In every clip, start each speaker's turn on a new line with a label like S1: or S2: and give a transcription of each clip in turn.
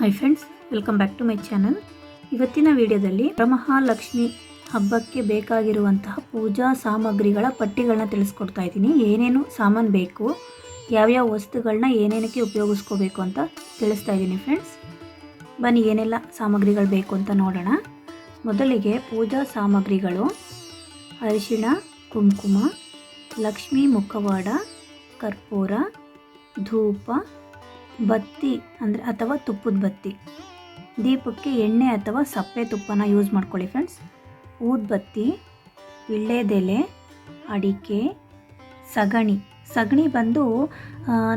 S1: Hi friends welcome back to my channel ಇವತ್ತಿನ ವಿಡಿಯೋದಲ್ಲಿ ವರಮಹಾಲಕ್ಷ್ಮಿ ಹಬ್ಬಕ್ಕೆ ಬೇಕಾಗಿರುವಂತಹ ಪೂಜಾ ಸಾಮಗ್ರಿಗಳ ಪಟ್ಟಿಗಳನ್ನ ತಿಳಿಸ್ಕೊಡ್ತಾ ಇದ್ದೀನಿ. ಏನೇನು ಸಾಮಾನು ಬೇಕು, ಯಾವ್ಯಾವ ವಸ್ತುಗಳನ್ನ ಏನೇನಕ್ಕೆ ಉಪಯೋಗಿಸ್ಕೋಬೇಕು ಅಂತ ತಿಳಿಸ್ತಾ ಇದ್ದೀನಿ ಫ್ರೆಂಡ್ಸ್ ಬನ್ನಿ, ಏನೆಲ್ಲ ಸಾಮಗ್ರಿಗಳು ಬೇಕು ಅಂತ ನೋಡೋಣ. ಮೊದಲಿಗೆ ಪೂಜಾ ಸಾಮಗ್ರಿಗಳು. ಅರಿಶಿಣ, ಕುಂಕುಮ, ಲಕ್ಷ್ಮೀ ಮುಖವಾಡ, ಕರ್ಪೂರ, ಧೂಪ ಬತ್ತಿ ಅಂದರೆ ಅಥವಾ ತುಪ್ಪದ ಬತ್ತಿ. ದೀಪಕ್ಕೆ ಎಣ್ಣೆ ಅಥವಾ ಸಪ್ಪೆ ತುಪ್ಪನ ಯೂಸ್ ಮಾಡ್ಕೊಳ್ಳಿ ಫ್ರೆಂಡ್ಸ್ ಊದ್ಬತ್ತಿ ವಿಳ್ಳೆದೆಲೆ ಅಡಿಕೆ, ಸಗಣಿ. ಸಗಣಿ ಬಂದು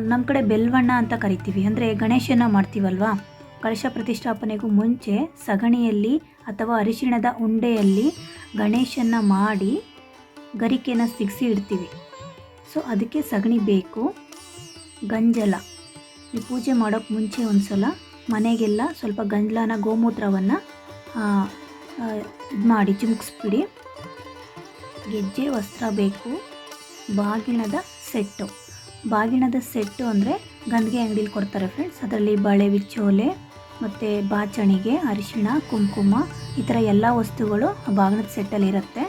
S1: ನಮ್ಮ ಕಡೆ ಬೆಲ್ವಣ್ಣ ಅಂತ ಕರಿತೀವಿ. ಅಂದರೆ ಗಣೇಶನ ಮಾಡ್ತೀವಲ್ವಾ? ಕಳಶ ಪ್ರತಿಷ್ಠಾಪನೆಗೂ ಮುಂಚೆ ಸಗಣಿಯಲ್ಲಿ ಅಥವಾ ಅರಿಶಿಣದ ಉಂಡೆಯಲ್ಲಿ ಗಣೇಶನ ಮಾಡಿ ಗರಿಕೆನ ಸಿಗಿಸಿ ಇಡ್ತೀವಿ. ಸೊ ಅದಕ್ಕೆ ಸಗಣಿ ಬೇಕು. ಗಂಜಲ. ಈ ಪೂಜೆ ಮಾಡೋಕ್ಕೆ ಮುಂಚೆ ಒಂದು ಸಲ ಮನೆಗೆಲ್ಲ ಸ್ವಲ್ಪ ಗಂಜಲನ ಗೋಮೂತ್ರವನ್ನು ಇದು ಮಾಡಿ ಚಿಮುಕ್ಸ್ಬಿಡಿ. ಗೆಜ್ಜೆ, ವಸ್ತ್ರ ಬೇಕು. ಬಾಗಿಣದ ಸೆಟ್ಟು. ಬಾಗಿಣದ ಸೆಟ್ಟು ಅಂದರೆ ಗಂದಿಗೆ ಅಂಗಡಿಲಿ ಕೊಡ್ತಾರೆ ಫ್ರೆಂಡ್ಸ್ ಅದರಲ್ಲಿ ಬಳೆ ವಿಚ್ಚೋಲೆ, ಮತ್ತು ಬಾಚಣಿಗೆ, ಅರಿಶಿಣ, ಕುಂಕುಮ, ಈ ಥರ ಎಲ್ಲ ವಸ್ತುಗಳು ಆ ಬಾಗಿಣದ ಸೆಟ್ಟಲ್ಲಿರುತ್ತೆ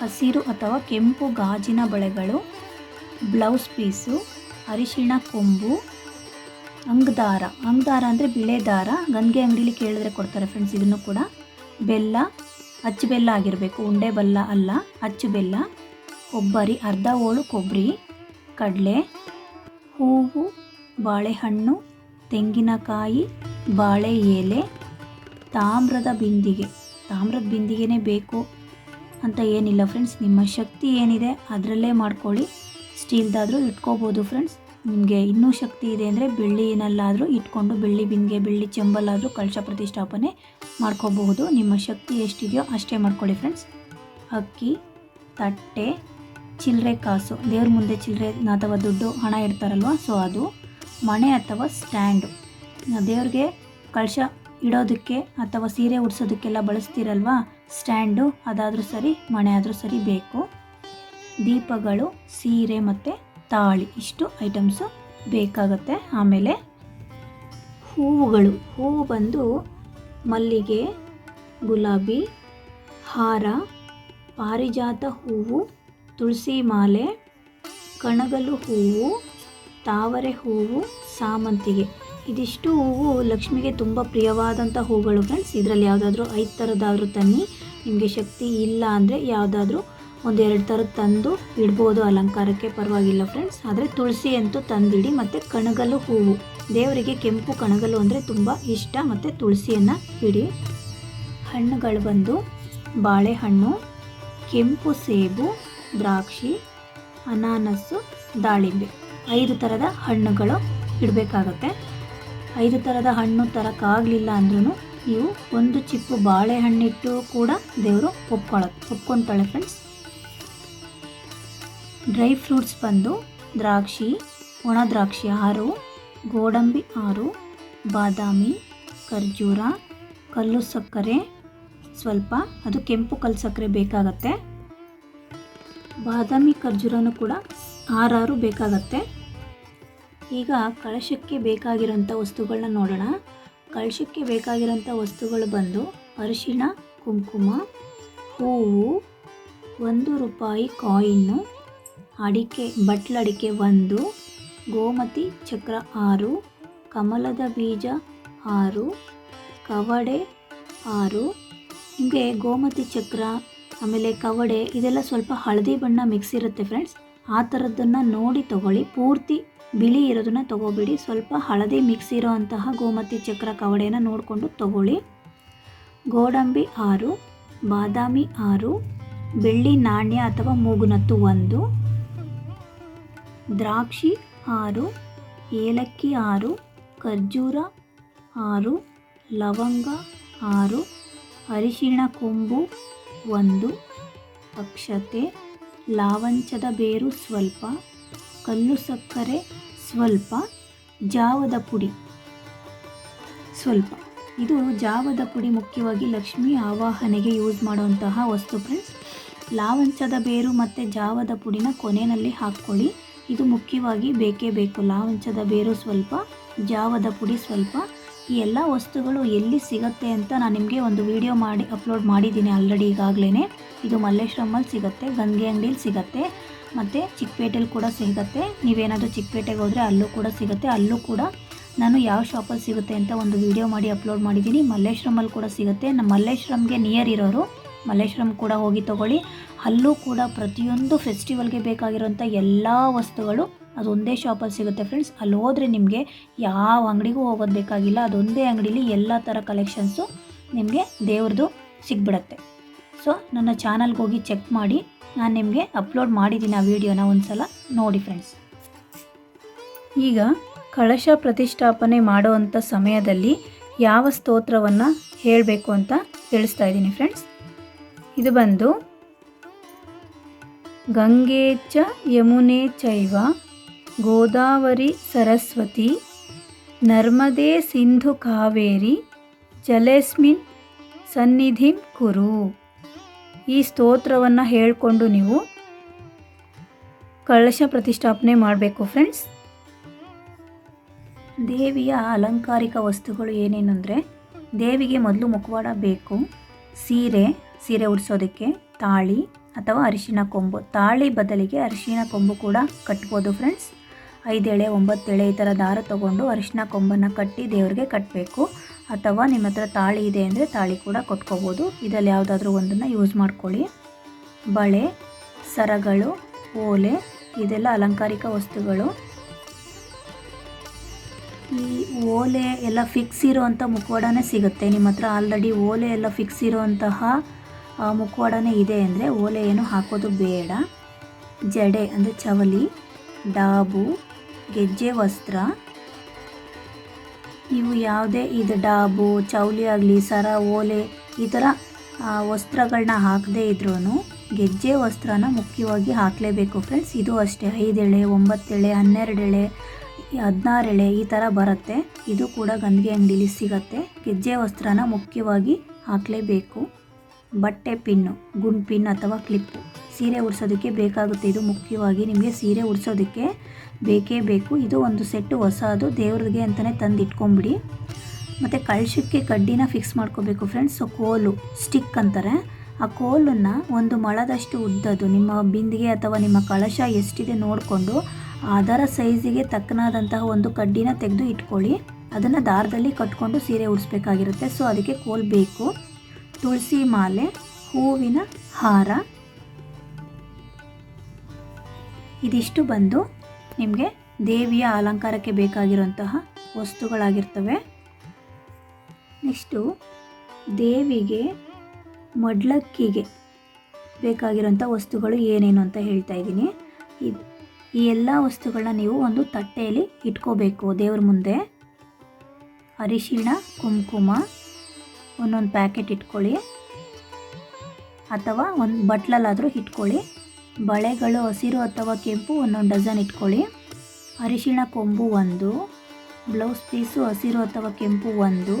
S1: ಹಸಿರು ಅಥವಾ ಕೆಂಪು ಗಾಜಿನ ಬಳೆಗಳು ಬ್ಲೌಸ್ ಪೀಸು, ಅರಿಶಿಣ ಕೊಂಬು, ಅಂಗದಾರ. ಅಂಗದಾರ ಅಂದರೆ ಬಿಳೆ ದಾರ. ಗಂಗೆ ಅಂಗಡಿಲಿ ಕೇಳಿದ್ರೆ ಕೊಡ್ತಾರೆ ಫ್ರೆಂಡ್ಸ್ ಇದನ್ನು ಕೂಡ. ಬೆಲ್ಲ, ಅಚ್ಚು ಬೆಲ್ಲ ಆಗಿರಬೇಕು. ಉಂಡೆ ಬೆಲ್ಲ ಅಲ್ಲ, ಅಚ್ಚು ಬೆಲ್ಲ, ಕೊಬ್ಬರಿ, ಅರ್ಧ ಹೋಳು ಕೊಬ್ಬರಿ, ಕಡಲೆ, ಹೂವು, ಬಾಳೆಹಣ್ಣು, ತೆಂಗಿನಕಾಯಿ, ಬಾಳೆ ಎಲೆ, ತಾಮ್ರದ ಬಿಂದಿಗೆ. ತಾಮ್ರದ ಬಿಂದಿಗೆನೇ ಬೇಕು ಅಂತ ಏನಿಲ್ಲ ಫ್ರೆಂಡ್ಸ್ ನಿಮ್ಮ ಶಕ್ತಿ ಏನಿದೆ ಅದರಲ್ಲೇ ಮಾಡ್ಕೊಳ್ಳಿ. ಸ್ಟೀಲ್ದಾದರೂ ಇಟ್ಕೋಬೋದು ಫ್ರೆಂಡ್ಸ್. ನಿಮಗೆ ಇನ್ನೂ ಶಕ್ತಿ ಇದೆ ಅಂದರೆ ಬೆಳ್ಳಿನಲ್ಲಾದರೂ ಇಟ್ಕೊಂಡು ಬೆಳ್ಳಿ ಬಿಂದಿಗೆ, ಬೆಳ್ಳಿ ಚೆಂಬಲ್ಲಾದರೂ ಕಳಶ ಪ್ರತಿಷ್ಠಾಪನೆ ಮಾಡ್ಕೋಬಹುದು. ನಿಮ್ಮ ಶಕ್ತಿ ಎಷ್ಟಿದೆಯೋ ಅಷ್ಟೇ ಮಾಡ್ಕೊಳ್ಳಿ ಫ್ರೆಂಡ್ಸ್. ಅಕ್ಕಿ, ತಟ್ಟೆ ಚಿಲ್ಲರೆ ಕಾಸು. ದೇವ್ರ ಮುಂದೆ ಚಿಲ್ಲರೆ ಅಥವಾ ದುಡ್ಡು, ಹಣ ಇಡ್ತಾರಲ್ವ? ಸೊ ಅದು ಮಣೆ ಅಥವಾ ಸ್ಟ್ಯಾಂಡು. ದೇವ್ರಿಗೆ ಕಳಶ ಇಡೋದಕ್ಕೆ ಅಥವಾ ಸೀರೆ ಉಡ್ಸೋದಕ್ಕೆಲ್ಲ ಬಳಸ್ತೀರಲ್ವಾ? ಸ್ಟ್ಯಾಂಡು. ಅದಾದರೂ ಸರಿ, ಮಣೆ ಆದರೂ ಸರಿ ಬೇಕು. ದೀಪಗಳು, ಸೀರೆ ಮತ್ತು ತಾಳಿ. ಇಷ್ಟು ಐಟಮ್ಸು ಬೇಕಾಗುತ್ತೆ. ಆಮೇಲೆ ಹೂವುಗಳು. ಹೂವು ಬಂದು ಮಲ್ಲಿಗೆ, ಗುಲಾಬಿ, ಹಾರ, ಪಾರಿಜಾತ ಹೂವು, ತುಳಸಿ ಮಾಲೆ, ಕಣಗಲು ಹೂವು, ತಾವರೆ ಹೂವು, ಸಾಮಂತಿಗೆ. ಇದಿಷ್ಟು ಹೂವು ಲಕ್ಷ್ಮಿಗೆ ತುಂಬ ಪ್ರಿಯವಾದಂಥ ಹೂಗಳು ಫ್ರೆಂಡ್ಸ್ ಇದರಲ್ಲಿ ಯಾವುದಾದ್ರೂ ಐದು ಥರದಾದರೂ ತನ್ನಿ. ನಿಮಗೆ ಶಕ್ತಿ ಇಲ್ಲ ಅಂದರೆ ಯಾವುದಾದ್ರೂ ಒಂದೆರಡು ಥರ ತಂದು ಇಡ್ಬೋದು ಅಲಂಕಾರಕ್ಕೆ, ಪರವಾಗಿಲ್ಲ ಫ್ರೆಂಡ್ಸ್ ಆದರೆ ತುಳಸಿ ಅಂತೂ ತಂದಿಡಿ ಮತ್ತು ಕಣಗಲು ಹೂವು. ದೇವರಿಗೆ ಕೆಂಪು ಕಣಗಲು ಅಂದರೆ ತುಂಬ ಇಷ್ಟ. ಮತ್ತು ತುಳಸಿಯನ್ನು ಇಡಿ ಹಣ್ಣುಗಳು ಬಂದು ಬಾಳೆಹಣ್ಣು, ಕೆಂಪು ಸೇಬು, ದ್ರಾಕ್ಷಿ ಅನಾನಸ್ಸು ದಾಳಿಂಬೆ. ಐದು ಥರದ ಹಣ್ಣುಗಳು ಇಡಬೇಕಾಗತ್ತೆ. ಐದು ಥರದ ಹಣ್ಣು ತರೋಕ್ಕಾಗಲಿಲ್ಲ ಅಂದ್ರೂ ನೀವು ಒಂದು ಚಿಪ್ಪು ಬಾಳೆಹಣ್ಣಿಟ್ಟು ಕೂಡ ದೇವರು ಒಪ್ಕೊಳ್ಳ ಒಪ್ಕೊತಾಳೆ ಫ್ರೆಂಡ್ಸ್ ಡ್ರೈ ಫ್ರೂಟ್ಸ್ ಬಂದು ದ್ರಾಕ್ಷಿ, ಒಣ ದ್ರಾಕ್ಷಿ ಆರು, ಗೋಡಂಬಿ ಆರು, ಬಾದಾಮಿ, ಖರ್ಜೂರ, ಕಲ್ಲು ಸಕ್ಕರೆ, ಸ್ವಲ್ಪ ಅದು ಕೆಂಪು ಕಲ್ಲು ಸಕ್ಕರೆ ಬೇಕಾಗತ್ತೆ. ಬಾದಾಮಿ, ಖರ್ಜೂರನೂ ಕೂಡ ಆರಾರು ಬೇಕಾಗತ್ತೆ. ಈಗ ಕಳಶಕ್ಕೆ ಬೇಕಾಗಿರೋಂಥ ವಸ್ತುಗಳನ್ನ ನೋಡೋಣ. ಕಳಶಕ್ಕೆ ಬೇಕಾಗಿರೋಂಥ ವಸ್ತುಗಳು ಬಂದು ಅರಿಶಿಣ, ಕುಂಕುಮ, ಹೂವು, ಒಂದು ರೂಪಾಯಿ ಕಾಯಿನ್ನು ಅಡಿಕೆ ಬಟ್ಲಡಿಕೆ ಒಂದು, ಗೋಮತಿ ಚಕ್ರ ಆರು, ಕಮಲದ ಬೀಜ ಆರು, ಕವಡೆ ಆರು. ನಿಮಗೆ ಗೋಮತಿ ಚಕ್ರ, ಆಮೇಲೆ ಕವಡೆ, ಇದೆಲ್ಲ ಸ್ವಲ್ಪ ಹಳದಿ ಬಣ್ಣ ಮಿಕ್ಸ್ ಇರುತ್ತೆ ಫ್ರೆಂಡ್ಸ್ ಆ ಥರದ್ದನ್ನು ನೋಡಿ ತಗೊಳ್ಳಿ. ಪೂರ್ತಿ ಬಿಳಿ ಇರೋದನ್ನ ತಗೋಬೇಡಿ. ಸ್ವಲ್ಪ ಹಳದಿ ಮಿಕ್ಸ್ ಇರೋ ಅಂತಹ ಗೋಮತಿ ಚಕ್ರ ಕವಡೆನ ನೋಡಿಕೊಂಡು ತಗೊಳ್ಳಿ. ಗೋಡಂಬಿ ಆರು, ಬಾದಾಮಿ ಆರು, ಬೆಳ್ಳಿ ನಾಣ್ಯ ಅಥವಾ ಮೂಗುನತ್ತು ಒಂದು. ದ್ರಾಕ್ಷಿ ಆರು, ಏಲಕ್ಕಿ ಆರು, ಖರ್ಜೂರ ಆರು, ಲವಂಗ ಆರು, ಅರಿಶಿಣ ಕೊಂಬು ಒಂದು, ಅಕ್ಷತೆ, ಲಾವಂಚದ ಬೇರು ಸ್ವಲ್ಪ, ಕಲ್ಲು ಸಕ್ಕರೆ ಸ್ವಲ್ಪ, ಜಾವದ ಪುಡಿ ಸ್ವಲ್ಪ. ಇದು ಜಾವದ ಪುಡಿ ಮುಖ್ಯವಾಗಿ ಲಕ್ಷ್ಮಿ ಆವಾಹನೆಗೆ ಯೂಸ್ ಮಾಡುವಂತಹ ವಸ್ತು ಫ್ರೆಂಡ್ಸ್. ಲಾವಂಚದ ಬೇರು ಮತ್ತು ಜಾವದ ಪುಡಿನ ಕೊನೆಯಲ್ಲಿ ಹಾಕ್ಕೊಳ್ಳಿ. ಇದು ಮುಖ್ಯವಾಗಿ ಬೇಕೇ ಬೇಕು. ಲಾವಂಚದ ಬೇರು ಸ್ವಲ್ಪ, ಜಾವದ ಪುಡಿ ಸ್ವಲ್ಪ. ಈ ಎಲ್ಲ ವಸ್ತುಗಳು ಎಲ್ಲಿ ಸಿಗುತ್ತೆ ಅಂತ ನಾನು ನಿಮಗೆ ಒಂದು ವಿಡಿಯೋ ಮಾಡಿ ಅಪ್ಲೋಡ್ ಮಾಡಿದ್ದೀನಿ ಆಲ್ರೆಡಿ ಈಗಾಗಲೇ ಇದು ಮಲ್ಲೇಶ್ವರಮಲ್ಲಿ ಸಿಗುತ್ತೆ, ಗಂಗೆ ಅಂಗಡಿಲಿ ಸಿಗುತ್ತೆ, ಮತ್ತು ಚಿಕ್ಕಪೇಟೆಲಿ ಕೂಡ ಸಿಗುತ್ತೆ. ನೀವೇನಾದರೂ ಚಿಕ್ಕಪೇಟೆಗೆ ಹೋದರೆ ಅಲ್ಲೂ ಕೂಡ ಸಿಗುತ್ತೆ. ಅಲ್ಲೂ ಕೂಡ ನಾನು ಯಾವ ಶಾಪಲ್ಲಿ ಸಿಗುತ್ತೆ ಅಂತ ಒಂದು ವಿಡಿಯೋ ಮಾಡಿ ಅಪ್ಲೋಡ್ ಮಾಡಿದ್ದೀನಿ. ಮಲ್ಲೇಶ್ವರಮಲ್ಲಿ ಕೂಡ ಸಿಗುತ್ತೆ. ನಮ್ಮ ಮಲ್ಲೇಶ್ವರಂಗೆ ನಿಯರ್ ಇರೋರು, ಮಲ್ಲೇಶ್ವರಂ ಕೂಡ ಹೋಗಿ ತೊಗೊಳ್ಳಿ. ಅಲ್ಲೂ ಕೂಡ ಪ್ರತಿಯೊಂದು ಫೆಸ್ಟಿವಲ್ಗೆ ಬೇಕಾಗಿರುವಂಥ ಎಲ್ಲ ವಸ್ತುಗಳು ಅದೊಂದೇ ಶಾಪಲ್ಲಿ ಸಿಗುತ್ತೆ ಫ್ರೆಂಡ್ಸ್ ಅಲ್ಲಿ ಹೋದರೆ ನಿಮಗೆ ಯಾವ ಅಂಗಡಿಗೂ ಹೋಗೋದು ಬೇಕಾಗಿಲ್ಲ. ಅದೊಂದೇ ಅಂಗಡೀಲಿ ಎಲ್ಲ ಥರ ಕಲೆಕ್ಷನ್ಸು ನಿಮಗೆ ದೇವ್ರದ್ದು ಸಿಗ್ಬಿಡತ್ತೆ. ಸೊ ನನ್ನ ಚಾನಲ್ಗೆ ಹೋಗಿ ಚೆಕ್ ಮಾಡಿ. ನಾನು ನಿಮಗೆ ಅಪ್ಲೋಡ್ ಮಾಡಿದ್ದೀನಿ ಆ ವಿಡಿಯೋನ ಒಂದು ಸಲ ನೋಡಿ ಫ್ರೆಂಡ್ಸ್ ಈಗ ಕಳಶ ಪ್ರತಿಷ್ಠಾಪನೆ ಮಾಡುವಂಥ ಸಮಯದಲ್ಲಿ ಯಾವ ಸ್ತೋತ್ರವನ್ನು ಹೇಳಬೇಕು ಅಂತ ತಿಳಿಸ್ತಾ ಇದ್ದೀನಿ ಫ್ರೆಂಡ್ಸ್ ಇದು ಬಂದು ಗಂಗೆ ಚ ಯಮುನೆ ಚೈವ, ಗೋದಾವರಿ ಸರಸ್ವತಿ, ನರ್ಮದೆ ಸಿಂಧು ಕಾವೇರಿ ಜಲೇಸ್ಮಿನ್ ಸನ್ನಿಧಿಂ ಕುರು. ಈ ಸ್ತೋತ್ರವನ್ನು ಹೇಳಿಕೊಂಡು ನೀವು ಕಳಶ ಪ್ರತಿಷ್ಠಾಪನೆ ಮಾಡಬೇಕು ಫ್ರೆಂಡ್ಸ್ ದೇವಿಯ ಅಲಂಕಾರಿಕ ವಸ್ತುಗಳು ಏನೇನೆಂದರೆ, ದೇವಿಗೆ ಮೊದಲು ಮುಖವಾಡ ಬೇಕು, ಸೀರೆ ಸೀರೆ ಉಡಿಸೋದಕ್ಕೆ ತಾಳಿ ಅಥವಾ ಅರಿಶಿನ ಕೊಂಬು. ತಾಳಿ ಬದಲಿಗೆ ಅರಿಶಿನ ಕೊಂಬು ಕೂಡ ಕಟ್ಬೋದು ಫ್ರೆಂಡ್ಸ್ ಐದೆಳೆ, ಒಂಬತ್ತೆಳೆ ಈ ಥರ ದಾರ ತೊಗೊಂಡು ಅರಿಶಿನ ಕೊಂಬನ್ನು ಕಟ್ಟಿ ದೇವ್ರಿಗೆ ಕಟ್ಟಬೇಕು ಅಥವಾ ನಿಮ್ಮ ಹತ್ರ ತಾಳಿ ಇದೆ ಅಂದರೆ ತಾಳಿ ಕೂಡ ಕೊಟ್ಕೋಬೋದು. ಇದರಲ್ಲಿ ಯಾವುದಾದ್ರೂ ಒಂದನ್ನು ಯೂಸ್ ಮಾಡ್ಕೊಳ್ಳಿ. ಬಳೆ, ಸರಗಳು, ಓಲೆ, ಇದೆಲ್ಲ ಅಲಂಕಾರಿಕ ವಸ್ತುಗಳು. ಈ ಓಲೆ ಎಲ್ಲ ಫಿಕ್ಸ್ ಇರೋವಂಥ ಮುಖವಾಡನೇ ಸಿಗುತ್ತೆ. ನಿಮ್ಮ ಹತ್ರ ಆಲ್ರೆಡಿ ಓಲೆ ಎಲ್ಲ ಫಿಕ್ಸ್ ಇರೋವಂತಹ ಮುಖವಾಡನೇ ಇದೆ ಅಂದರೆ ಓಲೆ ಏನು ಹಾಕೋದು ಬೇಡ. ಜಡೆ ಅಂದರೆ ಚವಲಿ, ಡಾಬು, ಗೆಜ್ಜೆ ವಸ್ತ್ರ. ನೀವು ಯಾವುದೇ ಇದು ಡಾಬು, ಚೌಲಿ ಆಗಲಿ, ಸರ, ಓಲೆ ಈ ಥರ ವಸ್ತ್ರಗಳನ್ನ ಹಾಕದೇ ಇದ್ರೂ ಗೆಜ್ಜೆ ವಸ್ತ್ರನ ಮುಖ್ಯವಾಗಿ ಹಾಕಲೇಬೇಕು ಫ್ರೆಂಡ್ಸ್ ಇದು ಅಷ್ಟೇ. ಐದೆಳೆ, ಒಂಬತ್ತೆಳೆ, ಹನ್ನೆರಡೆಳೆ, ಹದಿನಾರೆಳೆ ಈ ಥರ ಬರುತ್ತೆ. ಇದು ಕೂಡ ಗಂದಿಗೆ ಅಂಗಡೀಲಿ ಸಿಗತ್ತೆ. ಗೆಜ್ಜೆ ವಸ್ತ್ರನ ಮುಖ್ಯವಾಗಿ ಹಾಕಲೇಬೇಕು. ಬಟ್ಟೆ ಪಿನ್ನು, ಗುಂಡ್ ಪಿನ್ ಅಥವಾ ಕ್ಲಿಪ್ಪು ಸೀರೆ ಉಡ್ಸೋದಕ್ಕೆ ಬೇಕಾಗುತ್ತೆ. ಇದು ಮುಖ್ಯವಾಗಿ ನಿಮಗೆ ಸೀರೆ ಉಡ್ಸೋದಕ್ಕೆ ಬೇಕೇ ಬೇಕು. ಇದು ಒಂದು ಸೆಟ್ಟು ಹೊಸದು ದೇವ್ರಿಗೆ ಅಂತಲೇ ತಂದು ಇಟ್ಕೊಂಬಿಡಿ ಮತ್ತು ಕಳಶಕ್ಕೆ ಕಡ್ಡಿನ ಫಿಕ್ಸ್ ಮಾಡ್ಕೋಬೇಕು ಫ್ರೆಂಡ್ಸ್ ಸೊ ಕೋಲು ಸ್ಟಿಕ್ ಅಂತಾರೆ. ಆ ಕೋಲನ್ನು ಒಂದು ಮಳದಷ್ಟು ಉದ್ದದು ನಿಮ್ಮ ಬಿಂದಿಗೆ ಅಥವಾ ನಿಮ್ಮ ಕಳಶ ಎಷ್ಟಿದೆ ನೋಡಿಕೊಂಡು ಅದರ ಸೈಜಿಗೆ ತಕ್ಕನಾದಂತಹ ಒಂದು ಕಡ್ಡಿನ ತೆಗೆದು ಇಟ್ಕೊಳ್ಳಿ. ಅದನ್ನು ದಾರದಲ್ಲಿ ಕಟ್ಕೊಂಡು ಸೀರೆ ಉಡಿಸ್ಬೇಕಾಗಿರುತ್ತೆ. ಸೊ ಅದಕ್ಕೆ ಕೋಲ್ ಬೇಕು. ತುಳಸಿ ಮಾಲೆ, ಹೂವಿನ ಹಾರ. ಇದಿಷ್ಟು ಬಂದು ನಿಮಗೆ ದೇವಿಯ ಅಲಂಕಾರಕ್ಕೆ ಬೇಕಾಗಿರುವಂತಹ ವಸ್ತುಗಳಾಗಿರ್ತವೆ. ನೆಕ್ಸ್ಟು ದೇವಿಗೆ, ಮಡ್ಲಕ್ಕಿಗೆ ಬೇಕಾಗಿರುವಂಥ ವಸ್ತುಗಳು ಏನೇನು ಅಂತ ಹೇಳ್ತಾ ಇದ್ದೀನಿ. ಇದು ಈ ಎಲ್ಲ ವಸ್ತುಗಳನ್ನ ನೀವು ಒಂದು ತಟ್ಟೆಯಲ್ಲಿ ಇಟ್ಕೋಬೇಕು ದೇವ್ರ ಮುಂದೆ. ಅರಿಶಿಣ, ಕುಂಕುಮ ಒಂದೊಂದು ಪ್ಯಾಕೆಟ್ ಇಟ್ಕೊಳ್ಳಿ. ಅಥವಾ ಒಂದು ಬಟ್ಲಲ್ಲಾದರೂ ಇಟ್ಕೊಳ್ಳಿ. ಬಳೆಗಳು, ಹಸಿರು ಅಥವಾ ಕೆಂಪು ಒಂದೊಂದು ಡಜನ್ ಇಟ್ಕೊಳ್ಳಿ. ಅರಿಶಿಣ ಕೊಂಬು ಒಂದು, ಬ್ಲೌಸ್ ಪೀಸು ಹಸಿರು ಅಥವಾ ಕೆಂಪು ಒಂದು,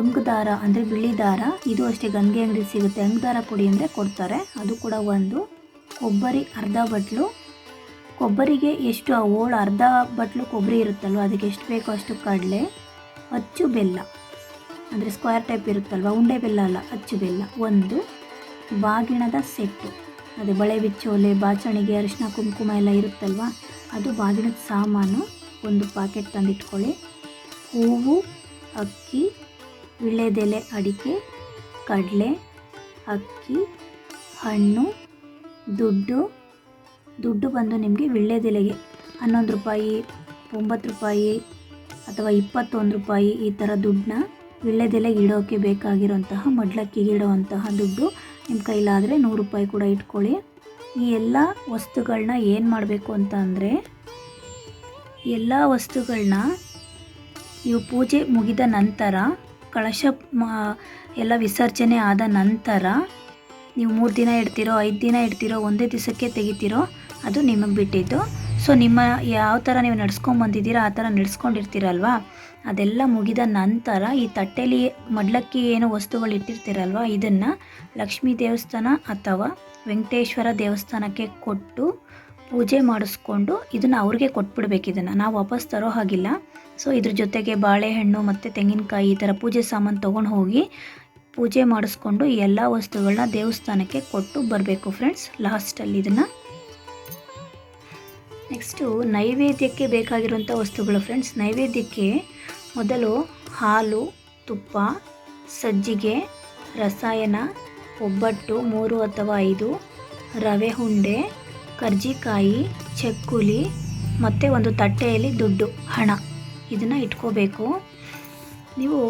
S1: ಅಂಗದಾರ ಅಂದರೆ ಬಿಳಿ ದಾರ, ಇದು ಅಷ್ಟೇ ಗಂಗೆ ಅಂಗಡಿ ಸಿಗುತ್ತೆ. ಅಂಗದಾರ ಪುಡಿ ಅಂದರೆ ಕೊಡ್ತಾರೆ, ಅದು ಕೂಡ ಒಂದು. ಕೊಬ್ಬರಿ ಅರ್ಧ ಬಟ್ಲು. ಕೊಬ್ಬರಿಗೆ ಎಷ್ಟು, ಆ ಓಳು ಅರ್ಧ ಬಟ್ಲು ಕೊಬ್ಬರಿ ಇರುತ್ತಲ್ವ, ಅದಕ್ಕೆ ಎಷ್ಟು ಬೇಕೋ ಅಷ್ಟು ಕಡಲೆ, ಅಚ್ಚು ಬೆಲ್ಲ. ಅಂದರೆ ಸ್ಕ್ವೇರ್ ಟೈಪ್ ಇರುತ್ತಲ್ವ? ಉಂಡೆ ಬೆಲ್ಲ ಅಲ್ಲ, ಅಚ್ಚು ಬೆಲ್ಲ. ಒಂದು, ಬಾಗಿಣದ ಸೆಟ್ಟು ಅದು ಬಳೆ ಬಿಚ್ಚೋಲೆ, ಬಾಚಣಿಗೆ, ಅರಿಶಿನ, ಕುಂಕುಮ ಎಲ್ಲ ಇರುತ್ತಲ್ವ? ಅದು ಬಾಗಿಣದ ಸಾಮಾನು. ಒಂದು ಪಾಕೆಟ್ ತಂದಿಟ್ಕೊಳ್ಳಿ. ಹೂವು, ಅಕ್ಕಿ ವಿಳೆದೆಲೆ ಅಡಿಕೆ, ಕಡಲೆ, ಅಕ್ಕಿ, ಹಣ್ಣು, ದುಡ್ಡು. ದುಡ್ಡು ಬಂದು ನಿಮಗೆ ವಿಳ್ಳೆದೆಲೆಗೆ. ಹನ್ನೊಂದು ರೂಪಾಯಿ, ಒಂಬತ್ತು ರೂಪಾಯಿ ಅಥವಾ ಇಪ್ಪತ್ತೊಂದು ರೂಪಾಯಿ ಈ ಥರ ದುಡ್ಡನ್ನ ವಿಳ್ಳೆದೆಲೆಗೆ ಇಡೋಕ್ಕೆ ಬೇಕಾಗಿರೋಂತಹ ಮಡ್ಲಕ್ಕಿಗೆ ಇಡೋವಂತಹ ದುಡ್ಡು ನಿಮ್ಮ ಕೈಲಾದರೆ ನೂರು ರೂಪಾಯಿ ಕೂಡ ಇಟ್ಕೊಳ್ಳಿ. ಈ ಎಲ್ಲ ವಸ್ತುಗಳನ್ನ ಏನು ಮಾಡಬೇಕು ಅಂತ ಅಂದರೆ ಎಲ್ಲ ವಸ್ತುಗಳನ್ನ ನೀವು ಪೂಜೆ ಮುಗಿದ ನಂತರ, ಕಳಶ ಎಲ್ಲ ವಿಸರ್ಜನೆ ಆದ ನಂತರ, ನೀವು ಮೂರು ದಿನ ಇಡ್ತಿರೋ, ಐದು ದಿನ ಇಡ್ತಿರೋ, ಒಂದೇ ದಿವಸಕ್ಕೆ ತೆಗಿತೀರೋ, ಅದು ನಿಮಗೆ ಬಿಟ್ಟಿದ್ದು. ಸೊ ನಿಮ್ಮ ಯಾವ ಥರ ನೀವು ನಡ್ಸ್ಕೊಂಬಂದಿದ್ದೀರಾ ಆ ಥರ ನಡ್ಸ್ಕೊಂಡಿರ್ತೀರಲ್ವಾ? ಅದೆಲ್ಲ ಮುಗಿದ ನಂತರ ಈ ತಟ್ಟೆಲಿ ಮಡ್ಲಕ್ಕಿ ಏನು ವಸ್ತುಗಳು ಇಟ್ಟಿರ್ತೀರಲ್ವ, ಇದನ್ನು ಲಕ್ಷ್ಮೀ ದೇವಸ್ಥಾನ ಅಥವಾ ವೆಂಕಟೇಶ್ವರ ದೇವಸ್ಥಾನಕ್ಕೆ ಕೊಟ್ಟು ಪೂಜೆ ಮಾಡಿಸ್ಕೊಂಡು ಇದನ್ನು ಅವ್ರಿಗೆ ಕೊಟ್ಬಿಡ್ಬೇಕು ಇದನ್ನು. ನಾವು ವಾಪಸ್ ತರೋ ಹಾಗಿಲ್ಲ. ಸೊ ಇದ್ರ ಜೊತೆಗೆ ಬಾಳೆಹಣ್ಣು ಮತ್ತು ತೆಂಗಿನಕಾಯಿ ಈ ಥರ ಪೂಜೆ ಸಾಮಾನು ತೊಗೊಂಡು ಹೋಗಿ ಪೂಜೆ ಮಾಡಿಸ್ಕೊಂಡು ಎಲ್ಲ ವಸ್ತುಗಳನ್ನ ದೇವಸ್ಥಾನಕ್ಕೆ ಕೊಟ್ಟು ಬರಬೇಕು ಫ್ರೆಂಡ್ಸ್ ಲಾಸ್ಟಲ್ಲಿ ಇದನ್ನು ನೆಕ್ಸ್ಟು ನೈವೇದ್ಯಕ್ಕೆ ಬೇಕಾಗಿರುವಂಥ ವಸ್ತುಗಳು ಫ್ರೆಂಡ್ಸ್. ನೈವೇದ್ಯಕ್ಕೆ ಮೊದಲು ಹಾಲು, ತುಪ್ಪ, ಸಜ್ಜಿಗೆ, ರಸಾಯನ, ಒಬ್ಬಟ್ಟು, ಮೂರು ಅಥವಾ ಐದು, ರವೆ ಉಂಡೆ, ಕರ್ಜಿಕಾಯಿ, ಚಕ್ಕುಲಿ, ಮತ್ತು ಒಂದು ತಟ್ಟೆಯಲ್ಲಿ ದುಡ್ಡು, ಹಣ. ಇದನ್ನು ಇಟ್ಕೋಬೇಕು. ನೀವು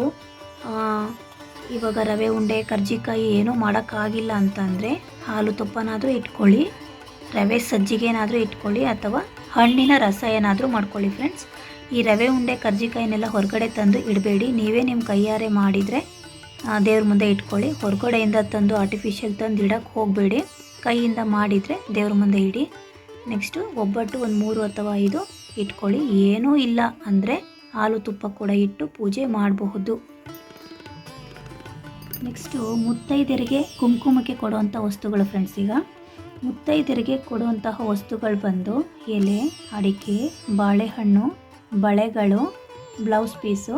S1: ಇವಾಗ ರವೆ ಉಂಡೆ, ಕರ್ಜಿಕಾಯಿ ಏನೂ ಮಾಡೋಕ್ಕಾಗಿಲ್ಲ ಅಂತಂದರೆ ಹಾಲು ತುಪ್ಪನಾದರೂ ಇಟ್ಕೊಳ್ಳಿ. ರವೆ ಸಜ್ಜಿಗೆ ಏನಾದರೂ ಇಟ್ಕೊಳ್ಳಿ ಅಥವಾ ಹಣ್ಣಿನ ರಸ ಏನಾದರೂ ಮಾಡ್ಕೊಳ್ಳಿ ಫ್ರೆಂಡ್ಸ್ ಈ ರವೆ ಉಂಡೆ, ಕರ್ಜಿಕಾಯಿನೆಲ್ಲ ಹೊರಗಡೆ ತಂದು ಇಡಬೇಡಿ. ನೀವೇ ನಿಮ್ಮ ಕೈಯಾರೆ ಮಾಡಿದರೆ ದೇವ್ರ ಮುಂದೆ ಇಟ್ಕೊಳ್ಳಿ. ಹೊರಗಡೆಯಿಂದ ತಂದು ಆರ್ಟಿಫಿಷಿಯಲ್ ತಂದು ಇಡಕ್ಕೆ ಹೋಗಬೇಡಿ. ಕೈಯಿಂದ ಮಾಡಿದರೆ ದೇವ್ರ ಮುಂದೆ ಇಡಿ. ನೆಕ್ಸ್ಟು ಒಬ್ಬಟ್ಟು ಒಂದು ಮೂರು ಅಥವಾ ಐದು ಇಟ್ಕೊಳ್ಳಿ. ಏನೂ ಇಲ್ಲ ಅಂದರೆ ಹಾಲು ತುಪ್ಪ ಕೂಡ ಇಟ್ಟು ಪೂಜೆ ಮಾಡಬಹುದು. ನೆಕ್ಸ್ಟು ಮುತ್ತೈದೆಯರಿಗೆ ಕುಂಕುಮಕ್ಕೆ ಕೊಡುವಂಥ ವಸ್ತುಗಳು ಫ್ರೆಂಡ್ಸ್ ಈಗ. ಮುತ್ತೈದೆಯರಿಗೆ ಕೊಡುವಂತಹ ವಸ್ತುಗಳು ಬಂದು ಎಲೆ, ಅಡಿಕೆ, ಬಾಳೆಹಣ್ಣು, ಬಳೆಗಳು, ಬ್ಲೌಸ್ ಪೀಸು,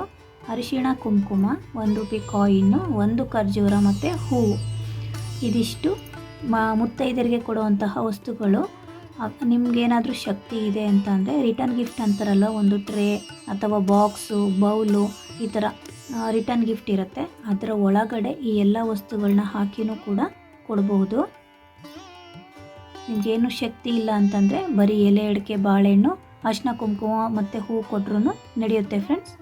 S1: ಅರಿಶಿಣ ಕುಂಕುಮ, ಒಂದು ರೂಪಾಯಿ ಕಾಯಿನ್ನು, ಒಂದು ಖರ್ಜೂರ ಮತ್ತು ಹೂವು. ಇದಿಷ್ಟು ಮ ಮುತ್ತೈದೆರಿಗೆ ಕೊಡುವಂತಹ ವಸ್ತುಗಳು. ನಿಮಗೇನಾದರೂ ಶಕ್ತಿ ಇದೆ ಅಂತ ಅಂದರೆ ರಿಟರ್ನ್ ಗಿಫ್ಟ್ ಅಂತಾರಲ್ಲ, ಒಂದು ಟ್ರೇ ಅಥವಾ ಬಾಕ್ಸು, ಬೌಲು, ಈ ಥರ ರಿಟರ್ನ್ ಗಿಫ್ಟ್ ಇರುತ್ತೆ. ಅದರ ಒಳಗಡೆ ಈ ಎಲ್ಲ ವಸ್ತುಗಳನ್ನ ಹಾಕಿನೂ ಕೂಡ ಕೊಡಬಹುದು ನಿಮಗೇನು ಶಕ್ತಿ ಇಲ್ಲ ಅಂತಂದರೆ ಬರೀ ಎಲೆ, ಅಡಿಕೆ, ಬಾಳೆಹಣ್ಣು, ಅರ್ಶಿನ, ಕುಂಕುಮ ಮತ್ತು ಹೂ ಕೊಟ್ರೂ ನಡೆಯುತ್ತೆ ಫ್ರೆಂಡ್ಸ್